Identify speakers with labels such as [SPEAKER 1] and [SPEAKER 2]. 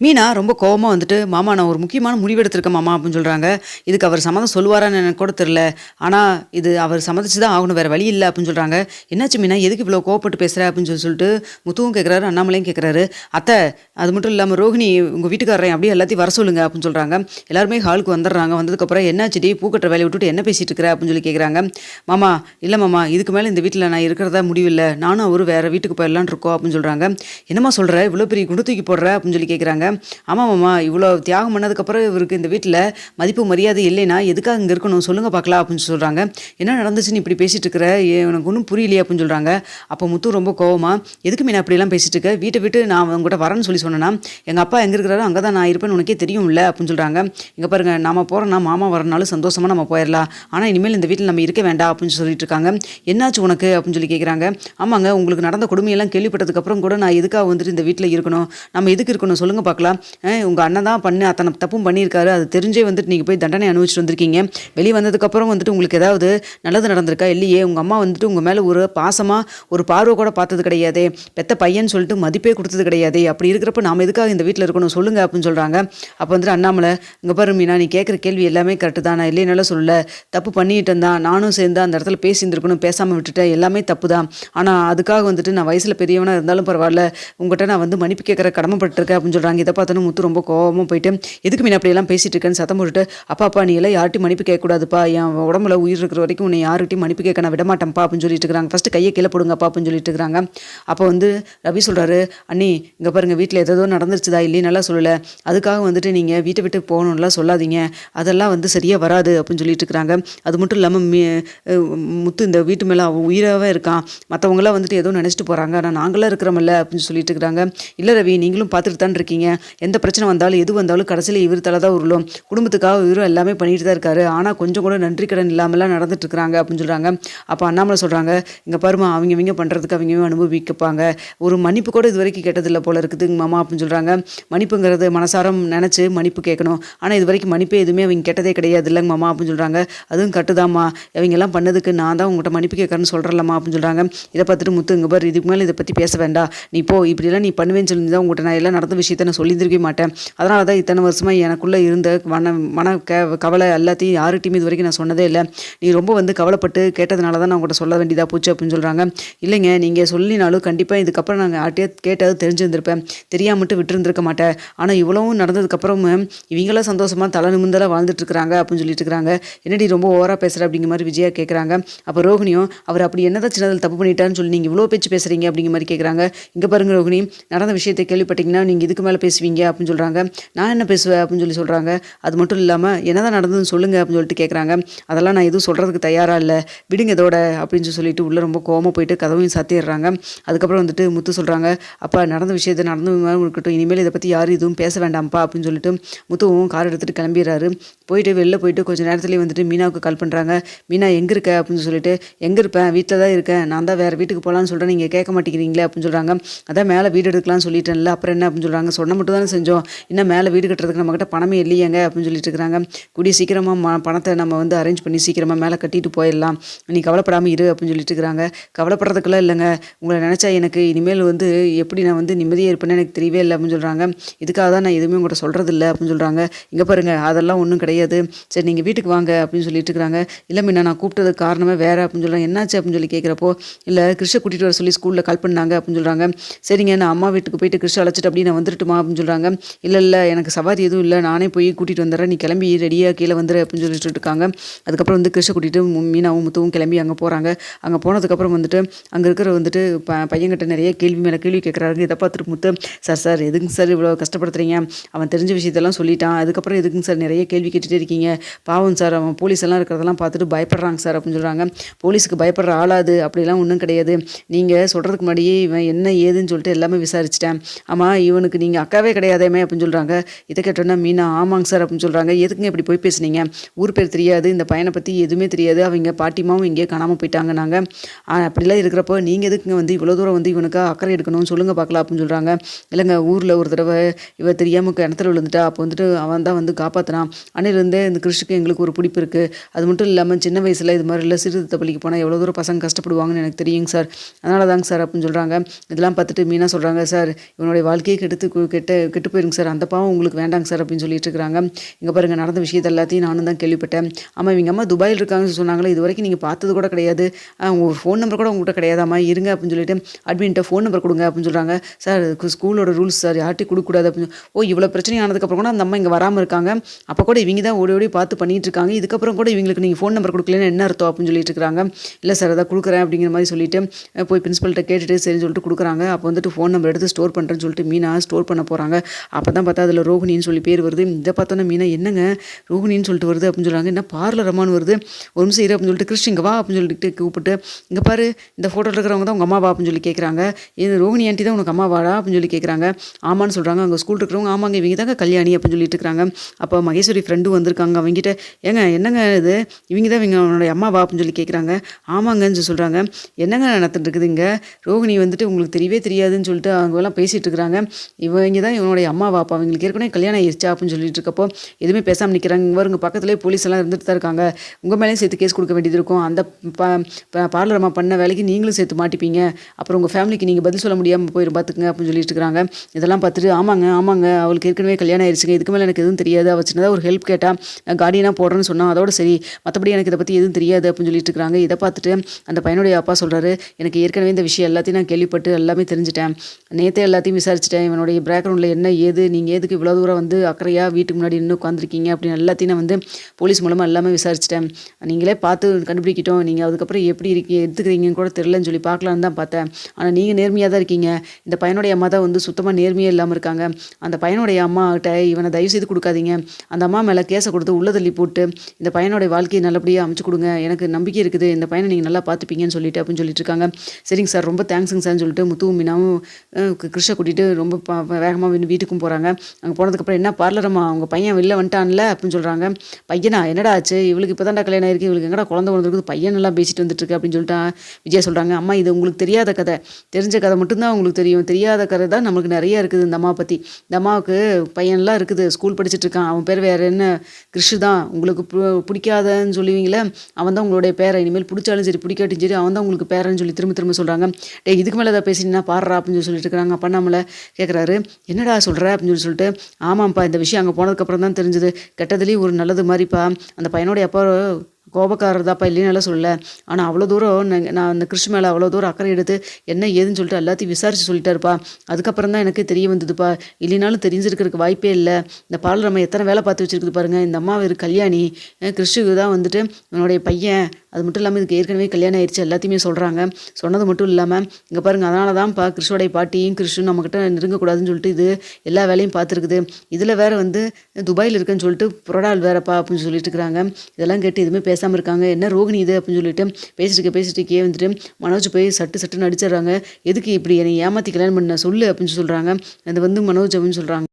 [SPEAKER 1] மீனா ரொம்ப கோபமாக வந்துட்டு, "மாமா நான் ஒரு முக்கியமான முடிவு எடுத்திருக்கேன் மாமா" அப்படின்னு சொல்கிறாங்க இதுக்கு அவர் சம்மதம் சொல்லுவாரான்னு எனக்கு கூட தெரில ஆனால் இது அவர் சம்மதிச்சு தான் ஆகணும். வேறு வழி இல்லை அப்படின்னு சொல்கிறாங்க "என்னாச்சு மீனா? எதுக்கு இவ்வளோ கோவப்பட்டு பேசுகிற அப்படின்னு சொல்லி சொல்லிட்டு முத்துவும் கேட்குறாரு, அண்ணாமலையும் கேட்குறாரு. "அத்தை, அது மட்டும் இல்லாமல் ரோஹிணி உங்கள் வீட்டுக்காரரையும் அப்படியே எல்லாத்தையும் வர சொல்லுங்க" அப்படின்னு சொல்கிறாங்க எல்லாருமே ஹாலுக்கு வந்துடுறாங்க. வந்ததுக்கப்புறம், "என்னாச்சுடி? பூ கட்டுற வேலைய விட்டுட்டு என்ன பேசிகிட்டு இருக்கிற?" அப்படின்னு சொல்லி கேட்குறாங்க. "மாமா, இல்லை மாமா, இதுக்கு மேலே இந்த வீட்டில் நான் இருக்கிறதா முடிவு நானும் அவரும் வேறு வீட்டுக்கு போயிடலான்னு இருக்கோம்" அப்படின்னு சொல்கிறாங்க "என்னம்மா சொல்கிற இவ்வளோ பெரிய குண்டு தூக்கி போடுற?" அப்படின்னு சொல்லி கேட்குறாங்க. ஆமாம் மாமா, இவ்வளோ தியாகம் பண்ணதுக்கப்புறம் இவருக்கு இந்த வீட்டில் மதிப்பு, மரியாதை இல்லைன்னா எதுக்காக இங்கே இருக்கணும்? சொல்லுங்கள் பார்க்கலாம்" அப்படின்னு சொல்கிறாங்க "என்ன நடந்துச்சுன்னு இப்படி பேசிட்டு இருக்கிற? எனக்கு ஒன்றும் புரியலையே" அப்படின்னு சொல்கிறாங்க அப்போ முத்து ரொம்ப கோவமாக "எதுக்கு மீன் அப்படிலாம் பேசிட்டு இருக்க? வீட்டை விட்டு நான் உன்கிட்ட வரேன்னு சொல்லி சொன்னேன்னா எங்கள் அப்பா எங்கே இருக்கிறாரோ அங்கே தான் நான் இருப்பேன்னு உனக்கே தெரியும் இல்லை அப்படின்னு சொல்கிறாங்க இங்கே பாருங்க, நாம் போகிறோம்னா மாமா வரனாலும் சந்தோஷமாக நம்ம போயிடலாம் ஆனால் இனிமேல் இந்த வீட்டில் நம்ம இருக்க வேண்டாம்" அப்படின்னு சொல்லிட்டு இருக்காங்க. "என்னாச்சு உனக்கு?" அப்படின்னு சொல்லி கேட்குறாங்க. "ஆமாங்க, உங்களுக்கு நடந்த கொடுமையெல்லாம் கேள்விப்பட்டதுக்கப்புறம் கூட நான் எதுக்காக வந்துட்டு இந்த வீட்டில் இருக்கணும்? நம்ம எதுக்கு இருக்கணும்? சொல்லுங்கள் பார்க்கலாம். பார்க்கலாம் உங்கள் அண்ணன் தான் பண்ணி அத்தனை தப்பும் பண்ணியிருக்காரு. அது தெரிஞ்சே வந்துட்டு நீங்கள் போய் தண்டனை அனுபவிச்சுட்டு வந்திருக்கீங்க. வெளியே வந்ததுக்கப்புறம் வந்துட்டு உங்களுக்கு ஏதாவது நல்லது நடந்திருக்கா? இல்லையே. உங்கள் அம்மா வந்துட்டு உங்கள் மேலே ஒரு பாசமாக ஒரு பார்வை கூட பார்த்தது கிடையாது பெத்த பையன் சொல்லிட்டு மதிப்பே கொடுத்தது கிடையாது அப்படி இருக்கிறப்ப நாம் எதுக்காக இந்த வீட்டில் இருக்கணும்? சொல்லுங்கள் அப்படின்னு சொல்கிறாங்க அப்போ வந்துட்டு அண்ணாமலை, இங்கே பாரு மீனா, நீ கேட்குற கேள்வி எல்லாமே கரெக்ட்டு தான். நான் இல்லைன்னுலாம் சொல்லல. தப்பு பண்ணிட்டேன் தான். நானும் சேர்ந்து அந்த இடத்துல பேசியிருந்துருக்கணும் பேசாமல் விட்டுட்டேன். எல்லாமே தப்பு தான். ஆனால் அதுக்காக வந்துட்டு நான் வயசில் பெரியவனாக இருந்தாலும் பரவாயில்ல. உங்கள்கிட்ட நான் வந்து மன்னிப்பு கேட்குற கடமைப்பட்டுருக்கேன்" அப்படின்னு சொல்கிறாங்க இதை பார்த்தோன்னே முத்து ரொம்ப கோபமாக போயிட்டு, "எதுக்கு மீன் அப்படியெல்லாம் பேசிகிட்டு இருக்கேன்னு" சத்தம் போட்டுட்டு, "அப்பா அப்பா நீ எல்லாம் யார்ட்டையும் மன்னிப்பு கேட்கக்கூடாதுப்பா. என் உடம்புல உயிர் இருக்கிற வரைக்கும் உன்னை யார்கிட்டையும் மன்னிப்பு கேட்க நான் விடமாட்டேன்ப்பா" அப்படின்னு சொல்லிட்டு இருக்கிறாங்க. "ஃபர்ஸ்ட்டு கையை கீழே போடுங்கப்பா" அப்படின்னு சொல்லிட்டு இருக்கிறாங்க. அப்போ வந்து ரவி சொல்கிறாரு "அண்ணி, இங்கே பாருங்கள் வீட்டில் ஏதோ நடந்துருச்சுதா நல்லா சொல்லலை அதுக்காக வந்துட்டு நீங்கள் வீட்டை விட்டு போகணும்லாம் சொல்லாதீங்க. அதெல்லாம் வந்து சரியாக வராது" அப்படின்னு சொல்லிட்டு இருக்கிறாங்க. அது மட்டும் இல்லாமல் முத்து இந்த வீட்டு மேலே அவன் உயிராகவே இருக்கான். மற்றவங்களாம் வந்துட்டு ஏதோ நினச்சிட்டு போகிறாங்க ஆனால் நாங்களாம் இருக்கிறோம்ல அப்படின்னு சொல்லிட்டு இருக்கிறாங்க. இல்லை ரவி, நீங்களும் பார்த்துட்டு தான் இருக்கீங்க. எந்த பிரச்சனை வந்தாலும், எது வந்தாலும் கடைசியில இவர் தலை தான் உருளும். குடும்பத்துக்காக இவரும் எல்லாமே பண்ணிட்டு தான் இருக்காரு. ஆனால் கொஞ்சம் கூட நன்றி கடன் இல்லாமலாம் நடந்துட்டு இருக்கிறாங்க" அப்படின்னு சொல்கிறாங்க அப்போ அண்ணாமலை சொல்கிறாங்க இங்கே பாரும்மா, அவங்க இவங்க பண்ணுறதுக்கு அவங்க அனுபவிக்கப்பாங்க. ஒரு மன்னிப்பு கூட இது வரைக்கும் கேட்டதில்லை போல இருக்குதுங்க மாமா" அப்படின்னு சொல்கிறாங்க "மன்னிப்புங்கிறது மனசாரம் நினச்சி மன்னிப்பு கேட்கணும். ஆனால் இது வரைக்கும் மன்னிப்பே எதுவுமே அவங்க கேட்டதே கிடையாது இல்லைங்க மாமா" அப்படின்னு சொல்கிறாங்க "அதுவும் கட்டுதாம்மா இவங்கெல்லாம் பண்ணதுக்கு நான் தான் உங்கள்கிட்ட மன்னிப்பு கேட்கறேன்னு சொல்கிறேன்லம்மா அப்படின்னு சொல்கிறாங்க இதை பார்த்துட்டு முத்து, "இங்க பாரு, இதுக்கு மேலே இதை பற்றி பேச வேண்டாம். நீ போ. இப்படிலாம் நீ பண்ணுவேன்னு சொல்லி தான் உங்கள்கிட்ட நான் எல்லாம் நடந்த விஷயத்த நான் சொல்லியிருந்திருக்கவே மாட்டேன். அதனால தான் இத்தனை வருஷமாக எனக்குள்ளே இருந்த மன மன க கவலை எல்லாத்தையும் யாருகிட்டையுமே இது வரைக்கும் நான் சொன்னதே இல்லை நீ ரொம்ப வந்து கவலைப்பட்டு கேட்டதுனால தான் நான் உங்கள்கிட்ட சொல்ல வேண்டியதாக போச்சு" அப்படின்னு சொல்கிறாங்க "இல்லைங்க, நீங்கள் சொல்லினாலும் கண்டிப்பாக இதுக்கப்புறம் நாங்கள் யார்ட்டயாவது கேட்டது தெரிஞ்சிருந்திருப்பேன். தெரியாம மட்டும் விட்டுருந்துருக்க மாட்டேன். ஆனால் இவ்வளவும் நடந்ததுக்கப்புறமும் இவங்களாம் சந்தோஷமாக தலை நிமிர்ந்தெல்லாம் வாழ்ந்துட்டுருக்குறாங்க அப்படின்னு சொல்லிட்டு இருக்கிறாங்க. "என்னடி ரொம்ப ஓவராக பேசுகிற அப்படிங்கிற மாதிரி விஜயா கேட்குறாங்க. அப்போ ரோகிணியும், "அவர் அப்படி என்னதான் சின்னதில் தப்பு பண்ணிட்டாருன்னு சொல்லி நீங்கள் இவ்வளோ பேச்சு பேசுகிறீங்க அப்படிங்கிற மாதிரி கேட்குறாங்க. இங்கே பாருங்க ரோகிணி, நடந்த விஷயத்தை கேள்விப்பட்டீங்கன்னா நீங்கள் இதுக்கு மேலே பேச பேசுவீங்க" அப்படின்னு சொல்கிறாங்க "நான் என்ன பேசுவேன்?" அப்படின்னு சொல்லி சொல்கிறாங்க "அது மட்டும் இல்லாமல் என்ன தான் நடந்ததுன்னு சொல்லுங்கள் அப்படின்னு சொல்லிட்டு கேட்குறாங்க. "அதெல்லாம் நான் எதுவும் சொல்கிறதுக்கு தயாராக இல்லை விடுங்க இதோட" அப்படின்னு சொல்லிட்டு உள்ளே ரொம்ப கோவமாக போயிட்டு கதவையும் சாத்திடுறாங்க. அதுக்கப்புறம் வந்துட்டு முத்து சொல்கிறாங்க "அப்பா நடந்த விஷயத்த நடந்த இருக்கட்டும். இனிமேல் இதை பற்றி யாரும் எதுவும் பேச வேண்டாம்ப்பா" அப்படின்னு சொல்லிட்டு முத்துவும் கார் எடுத்துகிட்டு கிளம்பிடுறாரு போயிட்டு வெளில போயிட்டு கொஞ்சம் நேரத்துலேயே வந்துட்டு மீனாவுக்கு கால் பண்ணுறாங்க "மீனா எங்கே இருக்க?" அப்படின்னு சொல்லிட்டு, எங்கே இருப்பேன்? வீட்டில் தான் இருக்கேன். நான் தான் வேறு வீட்டுக்கு போகலான்னு சொல்கிறேன் நீங்கள் கேட்க மாட்டேங்கிறீங்களே" அப்படின்னு சொல்கிறாங்க "அதான் மேலே வீடு எடுக்கலாம்னு சொல்லிட்டேன்ல. அப்புறம் என்ன?" அப்படின்னு சொல்கிறாங்க "சொன்ன மட்டும் தானே செஞ்சோம். இன்னும் மேலே வீடு கட்டுறதுக்கு நம்மக்கிட்ட பணமே இல்லையேங்க" அப்படின்னு சொல்லிட்டு இருக்கிறாங்க. "கூடிய சீக்கிரமாக ம பணத்தை நம்ம வந்து அரேஞ்ச் பண்ணி சீக்கிரமாக மேலே கட்டிட்டு போயிடலாம். நீ கவலைப்படாமல் இரு" அப்படின்னு சொல்லிட்டு இருக்கிறாங்க. கவலைப்படுறதுக்குலாம் இல்லைங்க உங்களை நினச்சா எனக்கு இனிமேல் வந்து எப்படி நான் வந்து நிம்மதியாக இருப்பேன்னு எனக்கு தெரியவே இல்லை அப்படின்னு சொல்கிறாங்க "இதுக்காக தான் நான் எதுவுமே உங்கள்கிட்ட சொல்கிறது இல்லை அப்படின்னு சொல்கிறாங்க இங்கே பாருங்க, அதெல்லாம் ஒன்றும் கிடையாது. சரி நீங்கள் வீட்டுக்கு வாங்க" அப்படின்னு சொல்லிட்டு இருக்கிறாங்க. இல்லை மீனா, நான் கூப்பிட்டதுக்கு காரணமே வேறு அப்படின்னு சொல்கிறாங்க "என்னாச்சு?" அப்படின்னு சொல்லி கேட்குறப்போ, இல்லை கிருஷ்ண கூட்டிகிட்டு வர சொல்லி ஸ்கூலில் கால் பண்ணாங்க" அப்படின்னு சொல்கிறாங்க "சரிங்க, நான் அம்மா வீட்டுக்கு போயிட்டு கிருஷ்ண அழைச்சிட்டு அப்படி நான் வந்துட்டுமா அப்படின்னு சொல்கிறாங்க இல்லை இல்லை எனக்கு சவாரி எதுவும் இல்லை நானே போய் கூட்டிகிட்டு வந்துடுறேன். நீ கிளம்பி ரெடியாக கீழே வந்துடு அப்படின்னு சொல்லிட்டு இருக்காங்க. அதுக்கப்புறம் வந்து கிருஷ்ண கூட்டிகிட்டு மீனாவும் முத்துவும் கிளம்பி அங்கே போகிறாங்க அங்கே போனதுக்கப்புறம் வந்துட்டு அங்கே இருக்கிற வந்துட்டு ப பையன்கிட்ட நிறைய கேள்வி மேலே கேள்வி கேட்குறாரு. இதை பார்த்துட்டு முத்து, "சார் சார் எதுக்குங்க சார் இவ்வளோ கஷ்டப்படுத்துறீங்க? அவன் தெரிஞ்ச விஷயத்தெல்லாம் சொல்லிட்டான். அதுக்கப்புறம் எதுக்குங்க சார் நிறைய கேள்வி கேட்டுகிட்டே இருக்கீங்க? பாவம் சார், அவன் போலீஸ் எல்லாம் இருக்கிறதெல்லாம் பார்த்துட்டு பயப்படுறாங்க சார்" அப்படின்னு சொல்கிறாங்க "போலீஸுக்கு பயப்படுற ஆளாது அப்படிலாம் ஒன்றும் கிடையாது. நீங்கள் சொல்கிறதுக்கு முன்னாடியே இவன் என்ன ஏதுன்னு சொல்லிட்டு எல்லாமே விசாரிச்சுட்டேன். ஆமாம் இவனுக்கு நீங்கள் அக்கா அக்காவே கிடையாதாமே" அப்படின்னு சொல்கிறாங்க இதை கேட்டோன்னா மீனா, "ஆமாங்க சார்" அப்படின்னு சொல்கிறாங்க "எதுக்குங்க இப்படி போய் பேசுனீங்க? ஊர் பேர் தெரியாது. இந்த பையனை பற்றி எதுவுமே தெரியாது. அவங்க பாட்டிமாவும் எங்கேயோ காணாமல் போயிட்டாங்கன்னாங்க. நாங்கள் அப்படிலாம் இருக்கிறப்போ நீங்கள் எதுக்குங்க வந்து இவ்வளோ தூரம் வந்து இவனுக்கு அக்கறை எடுக்கணும்னு சொல்லுங்கள் பார்க்கலாம்" அப்படின்னு சொல்கிறாங்க இல்லைங்க ஊரில் ஒரு தடவை இவ தெரியாமல் கிணத்துல விழுந்துட்டா. அப்போ வந்துட்டு அவன் தான் வந்து காப்பாற்றினான் அன்னிலிருந்தே இந்த கிறிஸ்டுக்கு எங்களுக்கு ஒரு பிடிப்பு இருக்குது அது மட்டும் இல்லாமல் சின்ன வயசில் இது மாதிரிலாம் சிறுத்த பள்ளிக்கு போனால் எவ்வளோ தூரம் பசங்க கஷ்டப்படுவாங்கன்னு எனக்கு தெரியுங்க சார். அதனால தாங்க சார்" அப்படின்னு சொல்கிறாங்க இதெல்லாம் பார்த்துட்டு மீனா சொல்கிறாங்க "சார், இவனுடைய வாழ்க்கையை கெடுத்து கு கெட்டு கெட்ட கெட்டு போயிருங்க சார். அந்த பாவம் உங்களுக்கு வேண்டாங்க சார் அப்படின்னு சொல்லிட்டு இருக்கிறாங்க இங்கே பாருங்கள் நடந்த விஷயத்த எல்லாத்தையும் நானும் தான் கேள்விப்பட்டேன். ஆமாம் இவங்க அம்மா துபாயில் இருக்காங்கன்னு சொன்னாங்களே இது வரைக்கும் நீங்கள் பார்த்தது கூட கிடையாது. உங்கள் ஃபோன் நம்பர் கூட உங்கள்கிட்ட கிடையாதாம்மா இருங்க அப்படின்னு சொல்லிட்டு அட்மின்ட்ட ஃபோன் நம்பர் கொடுங்க அப்படின்னு சொல்கிறாங்க சார் ஸ்கூலோட ரூல்ஸ் சார் யார்ட்டையும் கொடுக்கூடாது அப்படின்னு ஓ இவ்வளோ பிரச்சனை ஆனதுக்கப்புறம் கூட அந்த அம்மா இங்கே வராமல் இருக்காங்க. அப்போ கூட இவங்க தான் ஓடி ஓடி பார்த்து பண்ணிகிட்டு இருக்காங்க. இதுக்கப்புறம் கூட இவங்களுக்கு நீங்கள் ஃபோன் நம்பர் கொடுக்கலன்னு என்ன அர்த்தம் அப்படின்னு சொல்லிட்டு இருக்காங்க. இல்லை சார் அதான் கொடுக்குறேன் அப்படிங்கிற மாதிரி சொல்லிட்டு போய் பிரின்ஸ்பல்கிட்ட கேட்டுட்டு சரி சொல்லிட்டு கொடுக்குறாங்க. அப்போ வந்துட்டு ஃபோன் நம்பர் எடுத்து ஸ்டோர் பண்ணுறேன்னு சொல்லிட்டு மீனா ஸ்டோர் பண்ண போகிறாங்க அப்போ தான் பார்த்தா அதில் ரோஹிணின்னு சொல்லி பேர் வருது. இதை பார்த்தோன்னா மீனா என்னங்க? ரோஹிணின்னு சொல்லிட்டு வருது அப்படின்னு சொல்கிறாங்க என்ன பார்லர் அம்மான்னு வருது. ஒரு நிமிஷம் இரு அப்படின்னு சொல்லிட்டு கிறிஸ்டிங்க வா அப்படின்னு சொல்லிட்டு கூப்பிட்டு இங்கே பாரு இந்த ஃபோட்டோவில் இருக்கிறவங்க தான் உங்கள் அம்மாவா அப்படின்னு சொல்லி கேட்குறாங்க இது ரோஹிணி ஆண்டி தான் உனக்கு அம்மாவாடா அப்படின்னு சொல்லி கேட்குறாங்க ஆமான்னு சொல்கிறாங்க அங்கே ஸ்கூல் இருக்கிறவங்க ஆமாங்க இவங்க தாங்க கல்யாணி அப்படின்னு சொல்லிட்டு இருக்காங்க. அப்போ மகேஸ்வரி ஃப்ரெண்டு வந்திருக்காங்க அவங்ககிட்ட. ஏங்க என்னங்க இது? இவங்க தான் இவங்க உன்னுடைய அம்மாவா அப்படின்னு சொல்லி கேட்குறாங்க ஆமாங்கன்னு சொல்லி சொல்கிறாங்க என்னங்க நடந்துட்டு இருக்குது இங்கே? வந்துட்டு உங்களுக்கு தெரியவே தெரியாதுன்னு சொல்லிட்டு அவங்க எல்லாம் பேசிகிட்டு இருக்கிறாங்க. இவங்க தான் இவனுடைய அம்மா பாப்பா அவங்களுக்கு ஏற்கனவே கல்யாணம் ஆயிடுச்சா அப்படின்னு சொல்லிட்டு இருக்கப்போ எதுவுமே பேசாமல் நிற்கிறாங்க இவருங்க பக்கத்துலேயே போலீஸ் எல்லாம் இருந்துட்டு தான் இருக்காங்க. உங்கள் மேலேயும் சேர்த்து கேஸ் கொடுக்க வேண்டியது இருக்கும். அந்த பார்லர் அம்மா பண்ண வேலைக்கு நீங்களும் சேர்த்து மாட்டிப்பீங்க. அப்புறம் உங்கள் ஃபேமிலிக்கு நீங்கள் பதில் சொல்ல முடியாமல் போயிடும் பார்த்துக்குங்க அப்படின்னு சொல்லிட்டு இருக்காங்க. இதெல்லாம் பார்த்துட்டு ஆமாங்க ஆமாங்க அவளுக்கு ஏற்கனவே கல்யாணம் ஆயிடுச்சுங்க இதுக்கு மேலே எனக்கு எதுவும் தெரியாது. அவள் சின்னதாக ஒரு ஹெல்ப் கேட்டால் கார்டியனாக போடுறேன்னு சொன்னால் அதோட சரி. மற்றபடி எனக்கு இதை பற்றி எதுவும் தெரியாது அப்படின்னு சொல்லிட்டு இருக்காங்க. இதை பார்த்துட்டு அந்த பையனுடைய அப்பா சொல்கிறாரு எனக்கு ஏற்கனவே இந்த விஷயம் எல்லாத்தையும் நான் கேள்விப்பட்டு எல்லாமே தெரிஞ்சுட்டேன். நேற்றே எல்லாத்தையும் விசாரிச்சிட்டேன். இவனுடைய பேக்ரவுண்டில் என்ன ஏது நீங்கள் எதுக்கு இவ்வளோ தூரம் வந்து அக்கறையாக வீட்டுக்கு முன்னாடி இன்னும் உட்காந்துருக்கீங்க அப்படின்னு எல்லாத்தையும் நான் வந்து போலீஸ் மூலமாக எல்லாமே விசாரிச்சிட்டேன். நீங்களே பார்த்து கண்டுபிடிக்கிட்டோம். நீங்கள் அதுக்கப்புறம் எப்படி இருக்கீங்க எடுத்துக்கிறீங்கன்னு கூட தெரிலன்னு சொல்லி பார்க்கலான்னு தான் பார்த்தேன். ஆனால் நீங்கள் நேர்மையாக தான் இருக்கீங்க. இந்த பையனுடைய அம்மா தான் வந்து சுத்தமாக நேர்மையே இல்லாமல் இருக்காங்க. அந்த பையனுடைய அம்மாகிட்ட இவனை தயவு செய்து கொடுக்காதீங்க. அந்த அம்மா மேலே கேஸை கொடுத்து உள்ள தள்ளி போட்டு இந்த பையனுடைய வாழ்க்கையை நல்லபடியாக அமைச்சு கொடுங்க. எனக்கு நம்பிக்கை இருக்குது. இந்த பையனை நீங்கள் நல்லா பார்த்துப்பீங்கன்னு சொல்லிட்டு அப்படின்னு சொல்லிட்டு இருக்காங்க. சரிங்க சார். ரொம்ப தேங்க்ஸுங்க சார்னு சொல்லிட்டு முத்துவும் மீனாவும் அஹ், கூட்டிகிட்டு ரொம்ப வேகமாக வீட்டுக்கும் போகிறாங்க அங்கே போனதுக்கப்புறம் என்ன பார்லரம்மா அவங்க பையன் வெளில வந்துட்டான்ல அப்படின்னு சொல்கிறாங்க பையனா என்னடா ஆச்சு? இவளுக்கு இப்போ தான்டா கல்யாணம் ஆயிருக்கு. இவளுக்கு எங்கடா குழந்தை வந்துருக்குது பையன் எல்லாம் பேசிட்டு வந்துட்டுருக்கு அப்படின்னு சொல்லிட்டு விஜயா சொல்கிறாங்க அம்மா இது உங்களுக்கு தெரியாத கதை. தெரிஞ்ச கதை மட்டும்தான் உங்களுக்கு தெரியும். தெரியாத கதை தான் நம்மளுக்கு நிறைய இருக்குது இந்த அம்மா பற்றி இந்த அம்மாவுக்கு பையன்லாம் இருக்குது. ஸ்கூல் படிச்சுட்டு இருக்கான். அவன் பேர் வேறு என்ன? கிறிஷு தான். உங்களுக்கு பு- பிடிக்காதன்னு சொல்லுவீங்களே அவன் தான் உங்களுடைய பேரை இனிமேல் பிடிச்சாலும் சரி பிடிக்காட்டியும் சரி அவன் தான் உங்களுக்கு பேரன்னு சொல்லி திரும்ப திரும்ப சொல்கிறாங்க டே இதுக்கு மேலே ஏதாவது பேசினா பாடுறா அப்படின்னு சொல்லிட்டு இருக்காங்க அப்பா நம்மளை கேட்குறாரு என்னடா சொல்கிற அப்படின்னு சொல்லி சொல்லிட்டு ஆமாம்ப்பா இந்த விஷயம் அங்கே போனதுக்கப்புறம் தான் தெரிஞ்சுது. கெட்டதுலேயும் ஒரு நல்லது மாதிரிப்பா. அந்த பையனுடைய அப்பா கோபக்காரர் தாப்பா இல்லைன்னு சொல்லல. ஆனால் அவ்வளோ தூரம் நான் அந்த கிருஷ்ண மேலே அவ்வளோ தூரம் அக்கறை எடுத்து என்ன ஏதுன்னு சொல்லிட்டு எல்லாத்தையும் விசாரிச்சு சொல்லிட்டாருப்பா. அதுக்கப்புறம் தான் எனக்கு தெரிய வந்ததுப்பா. இல்லைனாலும் தெரிஞ்சிருக்கிறதுக்கு வாய்ப்பே இல்லை. இந்த பால் நம்ம எத்தனை வேலை பார்த்து வச்சிருக்குது பாருங்கள் இந்த அம்மா ஒரு கல்யாணி கிருஷ்ணுக்கு தான் வந்துட்டு என்னுடைய பையன். அது மட்டும் இல்லாமல் இதுக்கு ஏற்கனவே கல்யாணம் ஆயிடுச்சு எல்லாத்தையுமே சொல்கிறாங்க சொன்னது மட்டும் இல்லாமல் இங்கே பாருங்கள் அதனால தான்ப்பா கிறிஷோடைய பாட்டியும் கிறிஷும் நம்மக்கிட்ட நெருங்கக்கூடாதுன்னு சொல்லிட்டு இது எல்லா வேலையும் பார்த்துருக்குது. இதில் வேற வந்து துபாயில் இருக்குன்னு சொல்லிட்டு புரடால் வேறப்பா அப்படின்னு சொல்லிட்டு இருக்கிறாங்க. இதெல்லாம் கேட்டு எதுவுமே பேசாமல் இருக்காங்க. என்ன ரோகிணி இது அப்படின்னு சொல்லிட்டு பேசிட்டு பேசிட்டு கே வந்துட்டு மனோஜ் போய் சட்டு சட்டுன்னு அடிச்சிடுறாங்க. எதுக்கு இப்படி என்னை ஏமாற்றி கல்யாணம் பண்ண சொல்லு அப்படின்னு சொல்கிறாங்க அது வந்து மனோஜ் அப்படின்னு சொல்கிறாங்க